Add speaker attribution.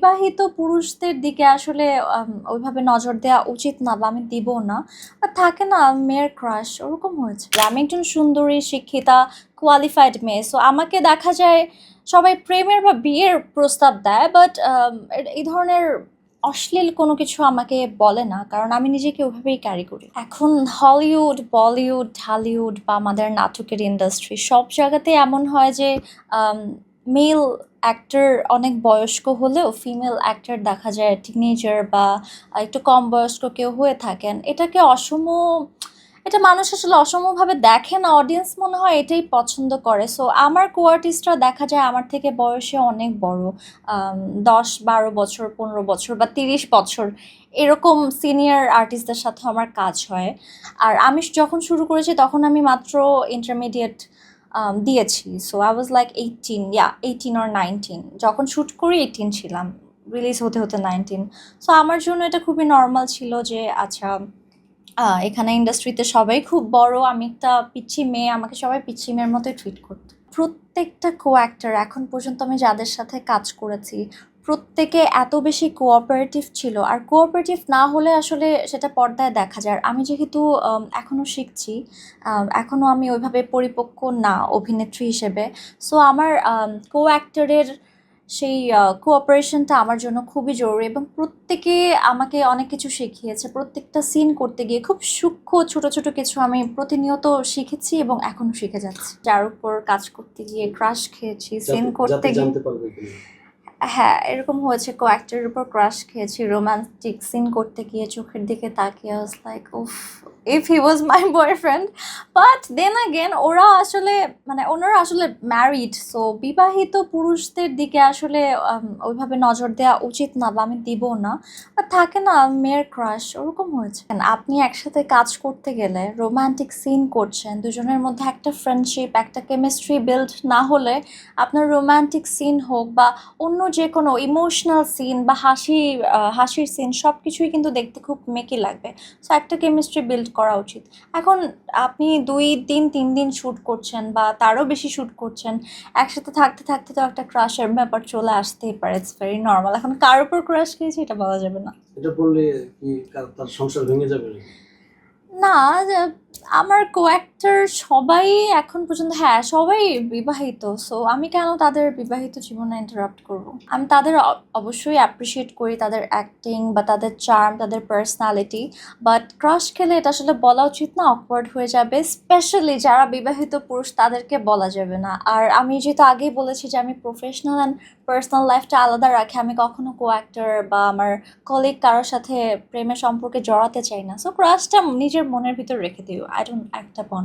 Speaker 1: বিবাহিত পুরুষদের দিকে আসলে ওইভাবে নজর দেওয়া উচিত না বা আমি দিব না। আর থাকে না, মেয়ের ক্রাশ ওরকম হয়েছে। আমি একজন সুন্দরী, শিক্ষিতা কোয়ালিফাইড মেয়ে। সো আমাকে দেখা যায়, সবাই প্রেমের বা বিয়ের প্রস্তাব দেয় বাট এই ধরনের অশ্লীল কোনো কিছু আমাকে বলে না, কারণ আমি নিজেকে ওইভাবেই ক্যারি করি। এখন হলিউড বলিউড ঢালিউড বা আমাদের নাটকের ইন্ডাস্ট্রি সব জায়গাতে এমন হয় যে মেল অ্যাক্টর অনেক বয়স্ক হলেও ফিমেল অ্যাক্টর দেখা যায় টিনেজার বা একটু কম বয়স্ক কেউ হয়ে থাকেন। এটাকে অসম, এটা মানুষ আসলে অসমভাবে দেখে না অডিয়েন্স মনে হয় এটাই পছন্দ করে। সো আমার কো আর্টিস্টরা দেখা যায় আমার থেকে বয়সে অনেক বড় দশ, বারো বছর, পনেরো বছর বা তিরিশ বছর এরকম সিনিয়র আর্টিস্টদের সাথে আমার কাজ হয়। আর আমি যখন শুরু করেছি তখন আমি মাত্র ইন্টারমিডিয়েট দিয়েছি। So I was like eighteen yeah eighteen or nineteen যখন শ্যুট করি এইটিন ছিলাম। রিলিজ হতে হতে নাইনটিন সো আমার জন্য এটা খুবই নর্মাল ছিল যে আচ্ছা এখানে ইন্ডাস্ট্রিতে সবাই খুব বড়, আমি একটা পিচ্ছি মেয়ে, আমাকে সবাই পিচ্ছি মেয়ের মতোই ট্রিট করতো। প্রত্যেকটা কো অ্যাক্টার এখন পর্যন্ত আমি যাদের সাথে কাজ করেছি প্রত্যেকে এত বেশি কোঅপারেটিভ ছিল। আর কোঅপারেটিভ না হলে আসলে সেটা পর্দায় দেখা যায়। আমি যেহেতু আম, এখনও শিখছি আম, এখনও আমি ওইভাবে পরিপক্ক না অভিনেত্রী হিসেবে। সো আমার কো অ্যাক্টরের সেই কোঅপারেশনটা আমার জন্য খুবই জরুরি এবং প্রত্যেকে আমাকে অনেক কিছু শিখিয়েছে। প্রত্যেকটা সিন করতে গিয়ে খুব সূক্ষ্ম ছোট ছোট কিছু আমি প্রতিনিয়ত শিখেছি এবং এখনও শিখে যাচ্ছি। যার উপর কাজ করতে গিয়ে ক্রাশ খেয়েছি সিন করতে গিয়ে হ্যাঁ এরকম হয়েছে কো উপর ক্রাশ খেয়েছি রোম্যান্টিক সিন করতে গিয়ে চোখের দিকে তাকিয়ে ওয়াজ লাইক উফ if he was my boyfriend but then again ওরা আসলে মানে ওনারা আসলে ম্যারিড সো বিবাহিত পুরুষদের দিকে আসলে ওইভাবে নজর দেওয়া উচিত না বা আমি দিব না। আর থাকে না, মেয়ের ক্রাশ ওরকম হয়েছে। আপনি একসাথে কাজ করতে গেলে রোমান্টিক সিন করছেন, দুজনের মধ্যে একটা ফ্রেন্ডশিপ একটা কেমিস্ট্রি বিল্ড না হলে আপনার রোমান্টিক সিন হোক বা অন্য যে কোনো ইমোশনাল সিন বা হাসি হাসির সিন সব কিছুই কিন্তু দেখতে খুব মেকি লাগবে। সো একটা কেমিস্ট্রি বিল্ড করা উচিত। এখন আপনি দুই দিন তিন দিন শ্যুট করছেন বা তারও বেশি শ্যুট করছেন একসাথে থাকতে থাকতে তো একটা ক্রাশের ব্যাপার চলে আসতেই পারে। ইটস ভেরি নর্মাল এখন কার উপর ক্রাশ খেয়েছি এটা বলা যাবে না।
Speaker 2: এটা বললে কি তার সংসার ভেঙে যাবে
Speaker 1: না আমার কো অ্যাক্টর সবাই এখন পর্যন্ত হ্যাঁ সবাই বিবাহিত সো আমি কেন তাদের বিবাহিত জীবনে ইন্টারাপ্ট করব? আমি তাদের অবশ্যই অ্যাপ্রিসিয়েট করি তাদের অ্যাক্টিং বা তাদের চার্ম তাদের পার্সোনালিটি বাট ক্রাশ খেলে এটা আসলে বলা উচিত না অকওয়ার্ড হয়ে যাবে স্পেশালি যারা বিবাহিত পুরুষ তাদেরকে বলা যাবে না। আর আমি যেহেতু আগেই বলেছি যে আমি প্রফেশনাল অ্যান্ড পার্সোনাল লাইফটা আলাদা রাখি, আমি কখনো কো অ্যাক্টর বা আমার কলিগ কারোর সাথে প্রেমের সম্পর্কে জড়াতে চাই না সো ক্রাশটা নিজের মনের ভিতর রেখে দিও আই ডোন্ট অ্যাক্ট আপন